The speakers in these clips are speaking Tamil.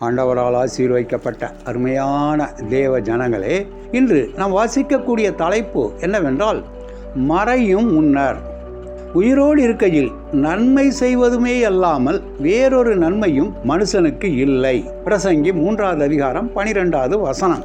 ஆண்டவரால் ஆசீர்வைக்கப்பட்ட அருமையான தேவ ஜனங்களே இன்று நாம் வாசிக்கக்கூடிய தலைப்பு என்னவென்றால் மறையும் முன்னர் உயிரோடு இருக்கையில் நன்மை செய்வதுமே அல்லாமல் வேறொரு நன்மையும் மனுஷனுக்கு இல்லை. பிரசங்கி மூன்றாவது அதிகாரம் பனிரெண்டாவது வசனம்.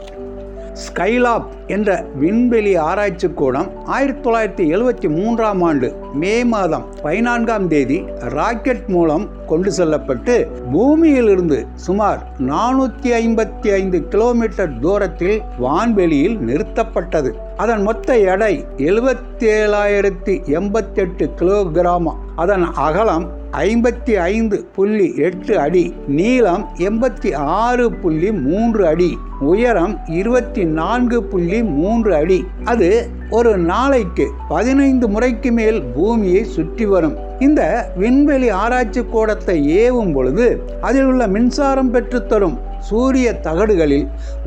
ஸ்கைலாப் என்ற விண்வெளி ஆராய்ச்சி கூடம் ஆயிரத்தி தொள்ளாயிரத்தி எழுவத்தி மூன்றாம் ஆண்டு மே மாதம் பதினான்காம் தேதி ராக்கெட் மூலம் கொண்டு செல்லப்பட்டு பூமியிலிருந்து சுமார் நானூற்றி ஐம்பத்தி ஐந்து கிலோமீட்டர் தூரத்தில் வான்வெளியில் நிறுத்தப்பட்டது. அதன் மொத்த எடை எழுபத்தி ஏழாயிரத்தி எண்பத்தெட்டு கிலோகிராம். அதன் அகலம் ஐம்பத்தி ஐந்து புள்ளி எட்டு அடி நீளம் எண்பத்தி ஆறு புள்ளி மூன்று அடி உயரம் இருபத்தி நான்கு புள்ளி மூன்று அடி. அது ஒரு நாளைக்கு பதினைந்து முறைக்கு மேல் பூமியை சுற்றி வரும். இந்த விண்வெளி ஆராய்ச்சி கூடத்தை ஏவும் பொழுது அதில் உள்ள மின்சாரம் பெற்றுத்தரும் சூரிய தகடுகளில்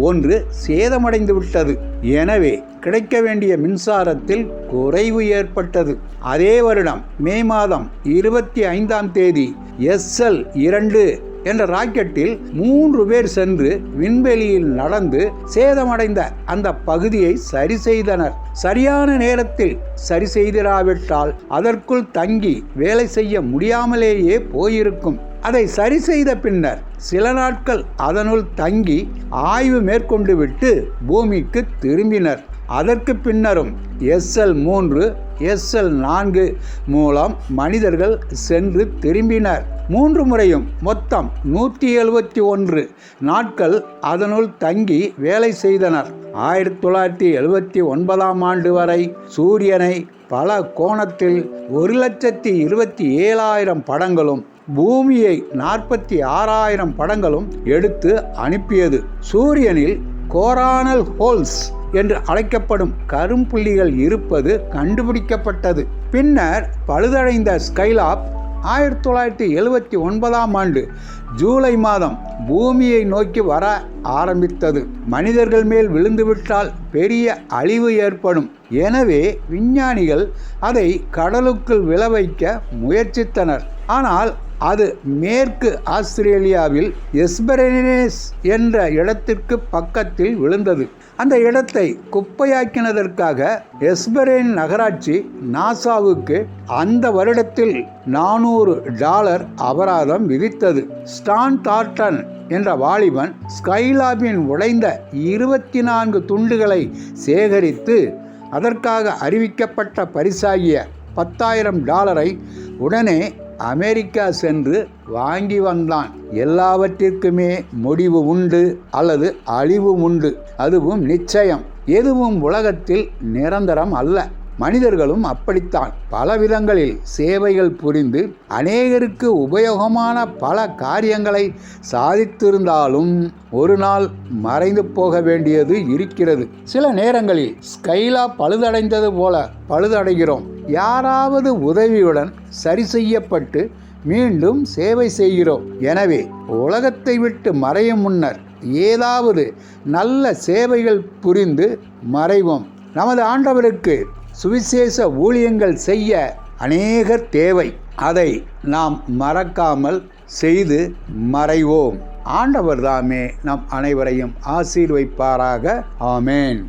ஒன்று சேதமடைந்து விட்டது. எனவே கிடைக்க வேண்டிய மின்சாரத்தில் குறைவு ஏற்பட்டது. அதே வருடம் மே மாதம் இருபத்தி ஐந்தாம் தேதி எஸ்எல் இரண்டு என்ற ராக்கெட்டில் மூன்று பேர் சென்று விண்வெளியில் நடந்து சேதமடைந்த அந்த பகுதியை சரி செய்தனர். சரியான நேரத்தில் சரி செய்திராவிட்டால் அதற்குள் தங்கி வேலை செய்ய முடியாமலேயே போயிருக்கும். அதை சரி செய்த பின்னர் சில நாட்கள் அதனுள் தங்கி ஆய்வு மேற்கொண்டு விட்டு பூமிக்கு திரும்பினர். அதற்கு பின்னரும் எஸ்எல் மூன்று எஸ்எல் நான்கு மூலம் மனிதர்கள் சென்று திரும்பினர். மூன்று முறையும் மொத்தம் நூற்றி எழுபத்தி ஒன்று நாட்கள் அதனுள் தங்கி வேலை செய்தனர். ஆயிரத்தி தொள்ளாயிரத்தி எழுபத்தி ஒன்பதாம் ஆண்டு வரை சூரியனை பல கோணத்தில் ஒரு லட்சத்தி இருபத்தி ஏழாயிரம் படங்களும் பூமியை நாற்பத்தி ஆறாயிரம் படங்களும் எடுத்து அனுப்பியது. சூரியனில் கோரானல் ஹோல்ஸ் என்று அழைக்கப்படும் கரும்புள்ளிகள் இருப்பது கண்டுபிடிக்கப்பட்டது. பின்னர் பழுதடைந்த ஸ்கைலாப் ஆயிரத்தி தொள்ளாயிரத்தி எழுபத்தி ஒன்பதாம் ஆண்டு ஜூலை மாதம் பூமியை நோக்கி வர ஆரம்பித்தது. மனிதர்கள் மேல் விழுந்துவிட்டால் பெரிய அழிவு ஏற்படும். எனவே விஞ்ஞானிகள் அதை கடலுக்குள் விளைவைக்க முயற்சித்தனர். ஆனால் அது மேற்கு ஆஸ்திரேலியாவில் எஸ்பெரனேஸ் என்ற இடத்திற்கு பக்கத்தில் விழுந்தது. அந்த இடத்தை குப்பையாக்கினதற்காக எஸ்பரேன் நகராட்சி நாசாவுக்கு அந்த வருடத்தில் நானூறு டாலர் அபராதம் விதித்தது. ஸ்டான் தார்டன் என்ற வாலிபன் ஸ்கைலாபின் உடைந்த இருபத்தி நான்கு துண்டுகளை சேகரித்து அதற்காக அறிவிக்கப்பட்ட பரிசாகிய பத்தாயிரம் டாலரை உடனே அமெரிக்கா சென்று வாங்கி வந்தான். எல்லாவற்றிற்குமே முடிவு உண்டு அல்லது அழிவு உண்டு. அதுவும் நிச்சயம். எதுவும் உலகத்தில் நிரந்தரம் அல்ல. மனிதர்களும் அப்படித்தான். பல விதங்களில் சேவைகள் புரிந்து அநேகருக்கு உபயோகமான பல காரியங்களை சாதித்திருந்தாலும் ஒரு நாள் மறைந்து போக வேண்டியது இருக்கிறது. சில நேரங்களில் ஸ்கைலா பழுதடைந்தது போல பழுதடைகிறோம். யாராவது உதவியுடன் சரி செய்யப்பட்டு மீண்டும் சேவை செய்கிறோம். எனவே உலகத்தை விட்டு மறையும் முன்னர் ஏதாவது நல்ல சேவைகள் புரிந்து மறைவோம். நமது ஆண்டவருக்கு சுவிசேஷ ஊழியங்கள் செய்ய அநேகர் தேவை. அதை நாம் மறக்காமல் செய்து மறைவோம். ஆண்டவர் தாமே நம் அனைவரையும் ஆசீர்வைப்பாராக. ஆமேன்.